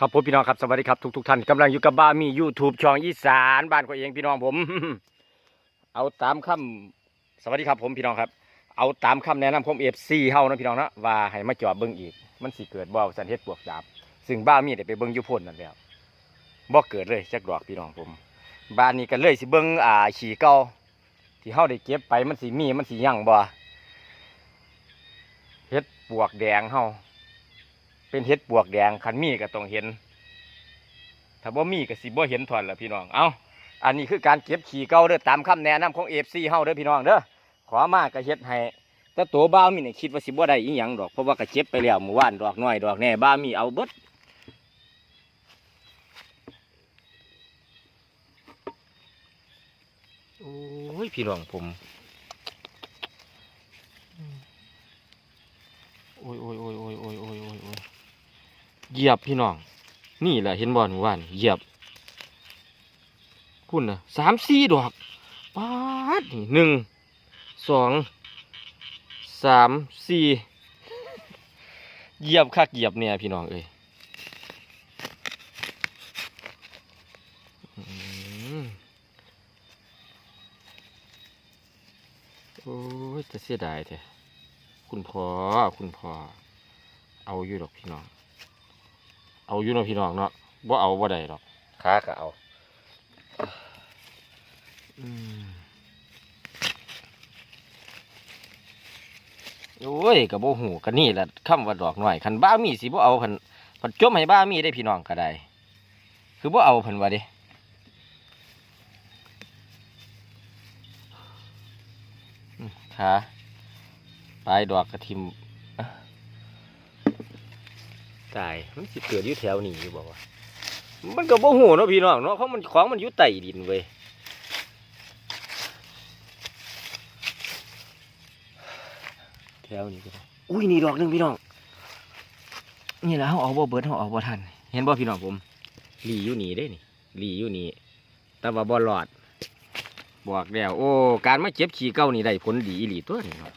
ครับผมพี่น้องครับสวัสดีครับทุกทุกๆท่านกำลังอยู่กับบ้ามี YouTube ช่องอีสานบ้านของเองพี่น้องผม เอาตามคำสวัสดีครับผมพี่น้องครับ เอาตามคำแนะนำของเอฟซีเฮานะพี่น้องนะว่าให้มาจอบเบิ้งอีก มันสิเกิดบ่สันเฮ็ดปวกดาบ ซึ่งบ้ามีได้ไปเบิ้งยู่พ่นนั่นแล้วบ่เกิดเลยจักดอกพี่น้องผม บ้านนี้ก็เลยสิเบิ้งอ่าขี่เก่าที่เฮาได้เก็บไปมันสิมีมันสิยั่งบ่เฮ็ดปวกแดงเฮา เป็นเห็ดปวกแดงคันมีก็ต้องเห็น ถ้าบ่มีก็สิบ่เห็นถอนละพี่น้อง เอาอันนี้คือการเก็บขี่เก่าเด้อตามคำแนะนำของเอฟซีเฮาเด้อพี่น้องเด้อ ขอมากก็เห็ดให้แต่ตัวบ้ามีเนี่ยคิดว่าสิบ่ได้อีหยังดอก เพราะว่าก็เจ็บไปแล้วเมื่อวานดอกน้อยดอกแน่บ้ามีเอาเบิดโอ้ยพี่น้องผม โอ้ยโอ้ยโอ้ยโอ้ยโอ้ยโอ้ย เหยียบพี่น้อง นี่แหละเห็นบอลว่านเหยียบคุณนะสามสี่ดอกป๊าดนี่หนึ่งสองสามสี่เหยียบคักเหยียบเนี่ยพี่น้องเอ้ยโอ้ยจะเสียดายแท้คุณพ่อคุณพ่อเอาอยู่ดอกพี่น้อง เอาอยู่เนาะพี่น้องเนาะบ่เอาบ่ได้ดอกขาก็เอาอืมโอ้ยกับโบหูกันนี่แหละคำว่าดอกหน่อยคันบ้ามีสิบ่เอาคันคันจมให้บ้ามีได้พี่น้องก็ได้ คือบ่เอาเพิ่นว่าเดิอืมขาปลายดอกกระทิมอะ ตายมันสิเกิดอยู่แถวนี้อยู่บ่วะมันก็บ่หูเนาะพี่น้องเนาะเขามันของมันอยู่ใต้ดินเว้ยแถวนี้ก็ได้อุ้ยนี่ดอกหนึงพี่น้องนี่แหละเขาเอาบ่เบิดเขาเอาบ่ทัน เห็นบ่พี่น้องผมหลีอยู่นี่เด้นี่หลีอยู่นี่แต่ว่าบ่รอดบอกแล้วโอ้การมาเจ็บขี้เก้านี่ได้ผลดีอีหลีตัวนี่เนาะ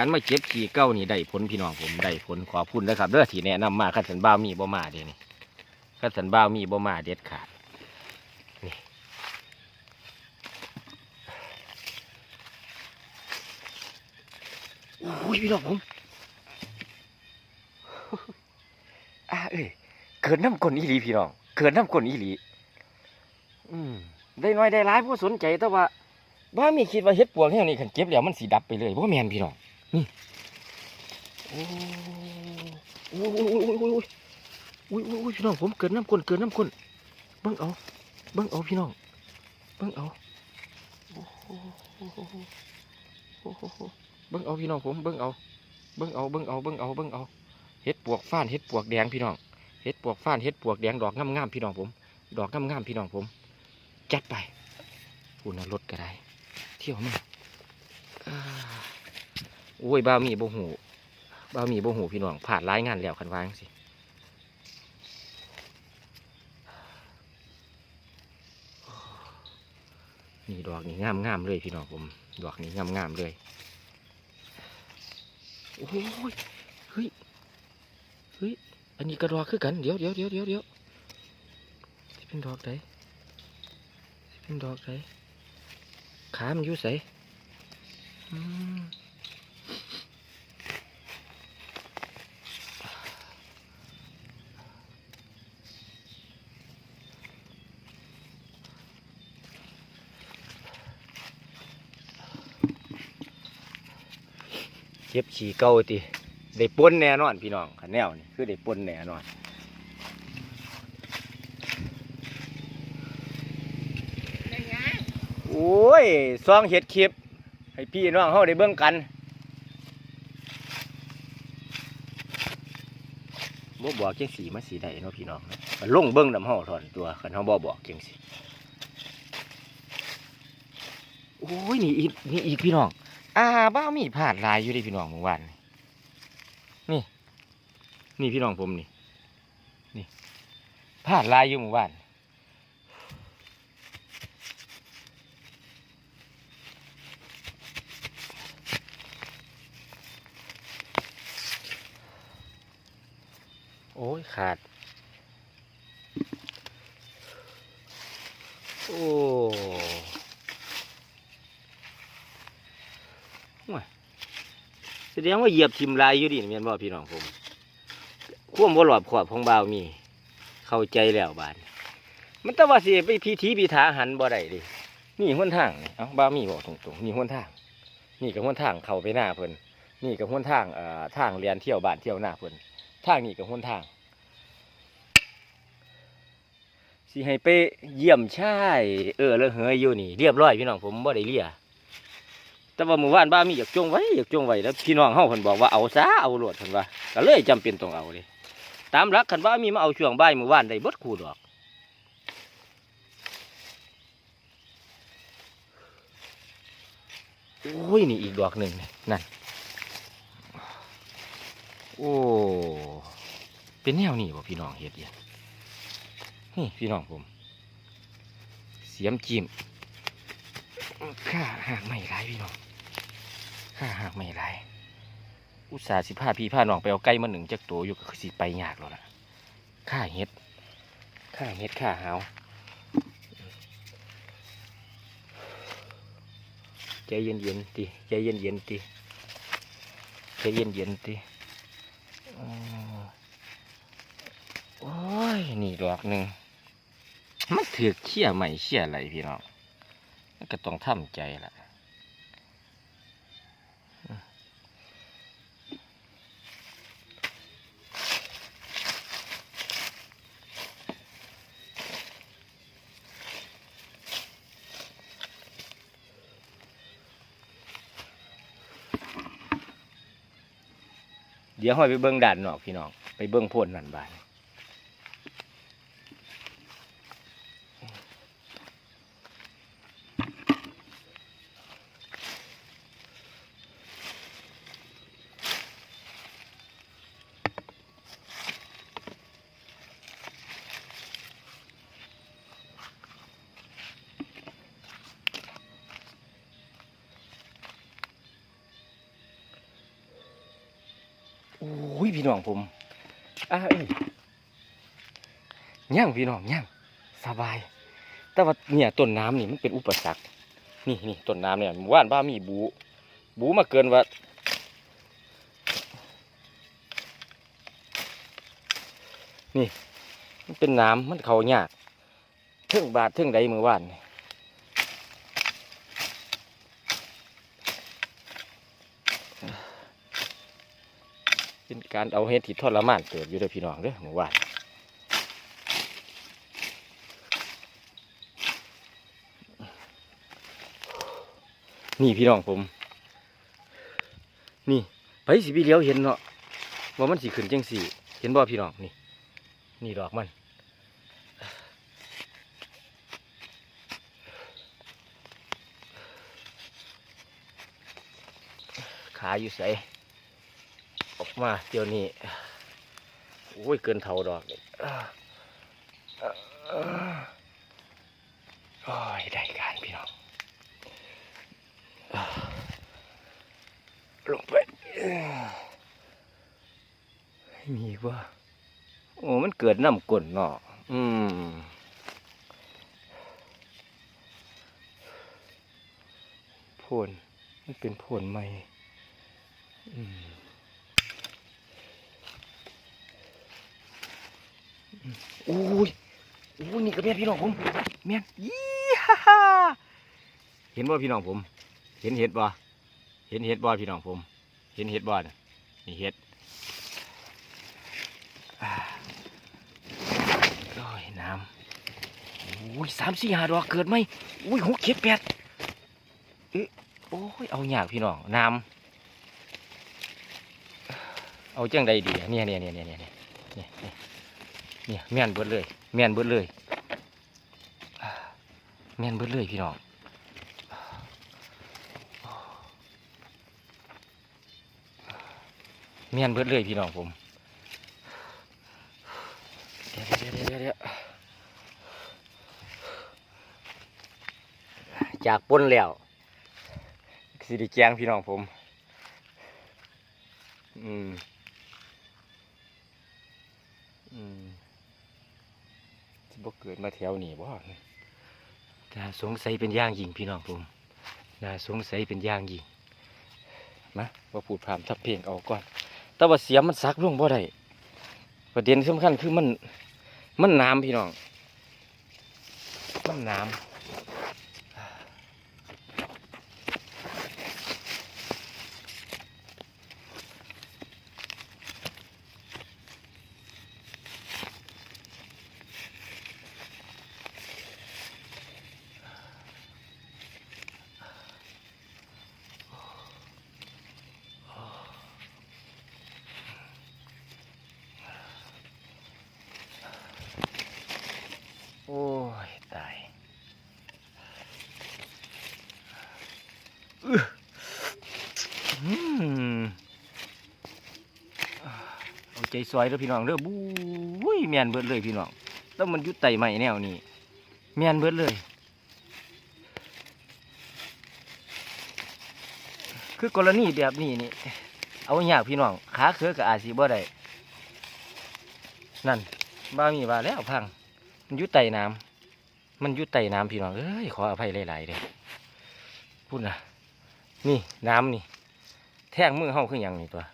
การมาเจ็บขี้เก้านี่ได้ผลพี่น้องผมได้ผลขอบคุณนะครับเด้อที่แนะนำมาขันสันบ้ามีบ่มาเด้นี่ขันสันบ้ามีบ่มาเด็ดขาดนี่โอ้ยพี่น้องผมอ่าเอ้ยเกิดน้ำกลนอีหลีพี่น้องเกิดน้ำกลนอีหลีอืมได้น้อยได้ร้ายผู้สนใจแต่ว่าบ้ามีคิดว่าเฮ็ดปวกแค่นี้ขันเก็บแล้วมันสีดับไปเลยเพราะแมนพี่น้อง นี่โอ้ยโอ้ยโอ้ยโอ้ยโอ้ยโอ้ยพี่น้องผมเกิดน้ำคนเกิดน้ำคนเบิ้งเอาเบิ้งเอาพี่น้องเบิ้งเอาเบิ้งเอาพี่น้องผมเบิ้งเอาเบิ้งเอาเบิ้งเอาเบิ้งเอาเบิ้งเอาเห็ดปวกฟ้านเห็ดปวกแดงพี่น้องเห็ดปวกฟ้านเห็ดปวกแดงดอกงามๆพี่น้องผม ดอกงามๆพี่น้องผม จัดไปอุณหรถก็ได้ เที่ยวมา โอ้ยบ้ามีบ่หูบ้ามีบ่หูพี่น้องผ่านรายงานแล้วคันวางสินี่ดอกนี่งามๆเลยพี่น้องผม ดอกนี้งามๆเลยโอ้ยเฮ้ยเฮ้ยอันนี้กระดอกคือกันเดี๋ยวเดี๋ยวเดี๋ยวเดี๋ยวเดี๋ยวเป็นดอกไหนสิเป็นดอกไหนขามันอยู่ใสอืม เก็บฉี่เก่าติได้ปนแน่นอนพี่น้องขันแนวนี่คือได้ปนแน่นอนโอ้ยซองเห็ดคลิป ให้พี่น้องเขาได้เบิ่งกันบ่บอกจังสีมาสีใดเนาะพี่น้องมันลงเบิ่งน้ำห่อถอนตัวคันเขาบ่บอกจังสีโอ้ยนี่อีกนี่อีกพี่น้อง อ่าบ้ามีพลาดลายอยู่ดิพี่น้องเมื่อวานนี่ นี่พี่น้องผมนี่ นี่พลาดลายอยู่เมื่อวานโอ้ยขาด โอ้ห่วยแส ดงว่าเหยียบทิมลายอยู่ดิแม่นบ่พี่น้องผมควมบ่หลอบขอบของบ่าวมี เข้าใจแล้วบานมันต่ว่าสิไปพิธีพิธาหันบ่ได้ดินี่หนทางเอ้าบ่าวมีบอกตรงๆนี่หนทาง นี่กับหนทางเข้าไปหน้าเพิ่นนี่กับหนทางเอ่อทางเรียนเที่ยวบ้านเที่ยวหน้าเพิ่นทางนี่กับหนทางสิให้ไปเยี่ยมชายเออแล้วเหยอยู่นี่ เรียบร้อยพี่น้องผมบ่ได้เลีย แต่ว่าเมื่อวานบ้ามีอยากจงไว้อยากจงไว้แล้วพี่น้องเฮาเพิ่นบอกว่าเอาซะเอาโลดเพิ่นว่าก็เลยจำเป็นต้องเอาเลยตามหลักคันว่ามีมาเอาช่วงบ่ายเมื่อวานได้เบิดคู่ดอกโอ้ยนี่อีกดอกหนึ่งนั่นโอ้เป็นแนวนี้บ่พี่น้องเฮ็ดเดียนี่พี่น้องผม เสียมจิ้มข้าหากไม่ไรพี่น้อง ข้าหากไม่ไรอุตส่าห์สิพาพี่พาน้องไปเอาไก่มาหนึ่งจักตัวอยู่ก็คือสิไปยากแล้วล่ะข้าเฮ็ดข้าเฮ็ดข้าหาวใจเย็นเย็นๆติใจเย็นเย็นๆติใจเย็นเย็นๆติโอ้ยนี่ดอกหนึ่งมันถือเชี่ยใหม่เชี่ยอะไรพี่น้องก็ต้องทำใจละ ดี๋ยวห้อยไปเบิ้งด่านนอกพี่น้องไปเบิ้งโพ่นนั่นบ้าน โอ้ยพี่น้องผมอ่าเอ้ยย่างพี่น้องย่างสบาย แต่ว่าเนี่ยต้นน้ำนี่มันเป็นอุปสรรค นี่นี่ต้นน้ำเนี่ยหมู่านบ้ามีบู บูมาเกินว่านี่ มันเป็นน้ำมันเขายากเทิงบาทเทิงใดมือว่านนี่ การเอาเฮ็ดที่ทรมานเกิดอยู่เด้อพี่น้องเด้อหมือว่านนี่พี่น้องผม นี่ไปสิพี่เลี้ยวเห็นเนาะว่ามันสิขึ้นจังสีเห็นบ่พี่น้องนี่ นี่ดอกมันขาอยู่ใสออก มาเดี๋ยวนี้โอ้ยเกินเท่าดอกเลยโอ้ยได้การพี่น้องลงไปมีว่าโอ้มันเกิดน้ำกลนเนาะอืมโพนมันเป็นโพนใหม่อืม อุ้ยอุ้ยนี่ก็แม่นพี่น้องผมแม่นยี่ฮ่าฮ่าเห็นบ่พี่น้องผม เห็นเห็ดบ่เห็นเห็ดบ่พี่น้องผม เห็นเห็ดบ่น่ะนี่เห็ดอ่าโอ้ยน้ำอุ้ยสามสี่หาดอกเกิดไหมอุ้ยหกเจ็ดแปดเอ๊ะโอ้ยเอาหยากพี่น้องน้ำเอาจังใดดีอะเนี่ยเนี่ยเนี่ยเนี่ยเนี่ยเนี่ยเนี่ย เนี่ยแม่นเบิดเลย แม่นเบิดเลยแม่นเบิดเลยพี่น้องเมียนเบิดเลยพี่น้องผมเดี๋ยวเดี๋ยวเดี๋ยวเดี๋ยวจากป้นแล้วสิไดิแจงพี่น้องผม อืม อืม สิบเกิดมาแถวนี่บ่น่าสงสัยเป็นย่างยิงพี่น้องผมน่าสงสัยเป็นย่างยิงมาว่าพูดพรามทับเพลงเอาก่อน แต่ว่าเสียมันซักลงบ่ได้ประเด็นสำคัญคือมันมันน้ำพี่น้อง มันน้ำโอ้ย ตายอื้ออืม เอาใจซอยเด้อพี่น้องเด้อบู้ยแม่นเบิดเลยพี่น้องแล้วมันยุดไตใหม่แนวนี้แม่นเบิดเลย คือกรณีแบบนี้นี่เอาอยากพี่น้องขาเคือกับอาจสีบ่ได้นั่นบ้ามีว่าแล้วพังมันยุดไตน้ำมันยุดไตน้ำพี่น้องเอ้ยขออภัยหลายๆเลยพูดนะนี่น้ำนี่แท่งมือเฮาคืออย่างนี้ตัว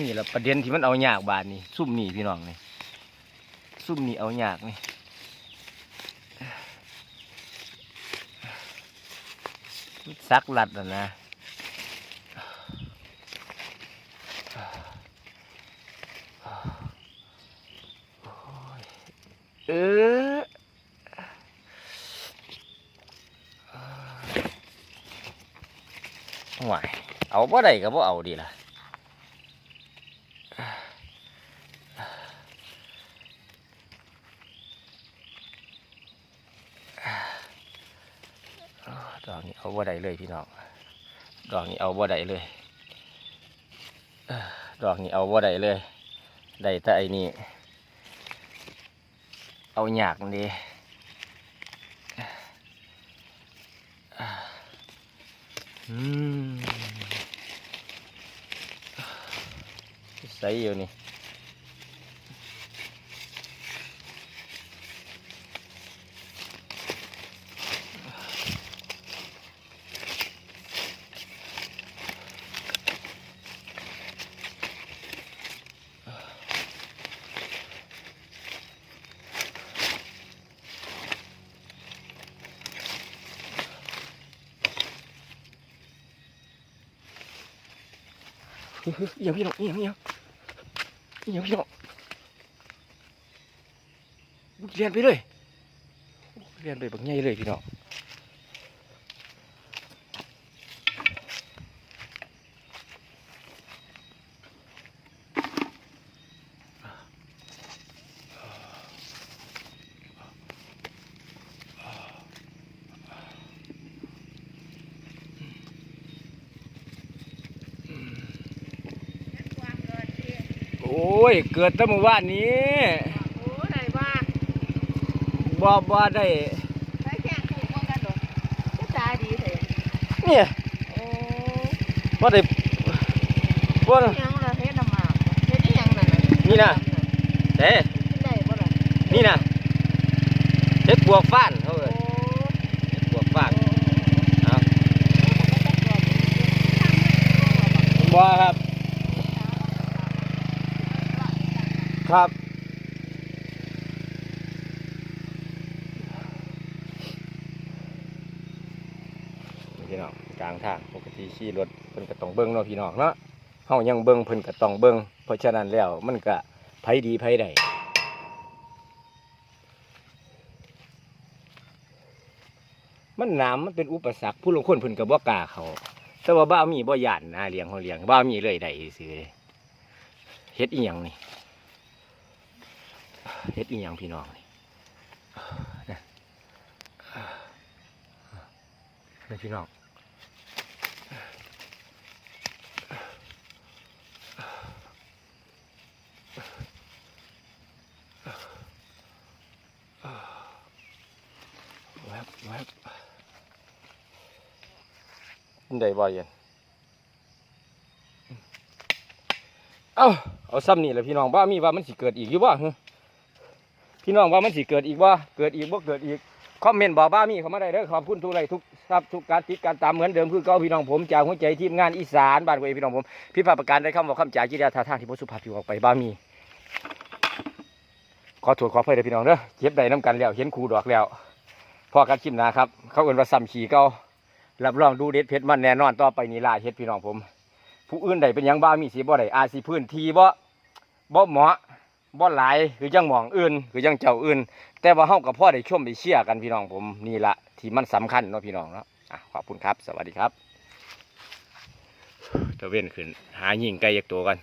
นี่แหละประเด็นที่มันเอายากบาทนี่ซุ่มนี่พี่น้องนี่ซุ่มนี่เอายากนี่ซักหลัดอะนะโอ้ยเออห่วยเอาบ่ได้ก็บ่เอาดีล่ะ ดอกนี้เอาบ่ ได้เลยพี่น้อง ดอกนี้เอาบ่ได้เลยดอกนี้เอาบ่ได้เลย ได้แต่ไอ้นี่เอาหยากนดีอืมใส่อยู่นี่ เฮ้ยเฮ้ยเอียงพี่น้องเอียงเอียงเอียงพี่น้องเรียนไปเลยเรียนไปบักใหญ่เลยพี่น้องโอ้ ย เกิดตั้งเมื่อวานนี้โอ้ไหนว่าบ่บ่ได้ใช้แข่งถูกว่ากันเหรอก็ตาดีเถอะเนี่ยโอ้บ่ได้บ่ได้ยังละเฮ็ดน้ำหมากเฮ็ดอีหยังนั่นน่ะนี่น่ะเด้กินได้บ่ล่ะนี่นะเฮ็ดบวกฟ้านเขาโอ้เอ้ยเฮ็ดบวกฟ้านเอาบ่ครับ ครับ พี่น้องกลางทางปกติขี่รถเพิ่นก็ต้องเบิ่งเนาะพี่น้องเนาะเฮายังเบิ่งเพิ่นก็ต้องเบิ่งเพราะฉะนั้นแล้วมันก็ไผดีไผได้มันน้ำมันเป็นอุปสรรคผู้ลงคนเพิ่นก็บ่กล้าเขาแต่ว่าบ้ามีบ่ย่านนะเลี้ยงเฮาเลี้ยงบ้ามีเลยได้ซื่อเฮ็ดอีหยังนี่ เฮ็ดอีหยังพี่น้องนี่นี่พี่น้องแวบแวบได้บ่อยยันเอาเอาซ้ำนี่แหละพี่น้องบ้ามีว่ามันสิเกิดอีกอยู่บ่ฮะ พี่น้องว่ามันสิเกิดอีกบ่าเกิดอีกบ่เกิดอีกคอมเมนต์บอกบ้ามีเขามาได้เด้อขอบคุณทุกไลค์ทุกทรัพย์ทุกการติดการตามเหมือนเดิมคือเก่าพี่น้องผมจากหัวใจทีมงานอีสานบ้านเวพี่น้องผมพี่ภาพประกันได้คำบอกคำจ่าจิตยาท่าทางที่บ่สุภาพอยู่ออกไปบ้ามี ขอโทษขออภัยเด้อพี่น้องเด้อเจ็บใดน้ำกันแล้วเห็นครูดอกแล้วพอกันคลิปหนาครับ เขาเอิ้นว่าซ้ำขี่เก่ารับรองดูเด็ดเผ็ดมันแน่นอนต่อไปนี่ลาเฮ็ดพี่น้องผม ผู้อื่นใดเป็นยังบ้ามีสีบ่ใดอาสิพื้นที่บ่บ่เหมาะ บ่หลายคือยังหมองอื่น คือยังเจ้าอื่น แต่ว่าเฮากับพ่อได้ชมไปเชี่ยกันพี่น้องผมนี่ละที่มันสำคัญเนาะพี่น้องเนาะอะขอบคุณครับ สวัสดีครับตะเว้นขึ้น หายิงไก่ยักตัวกัน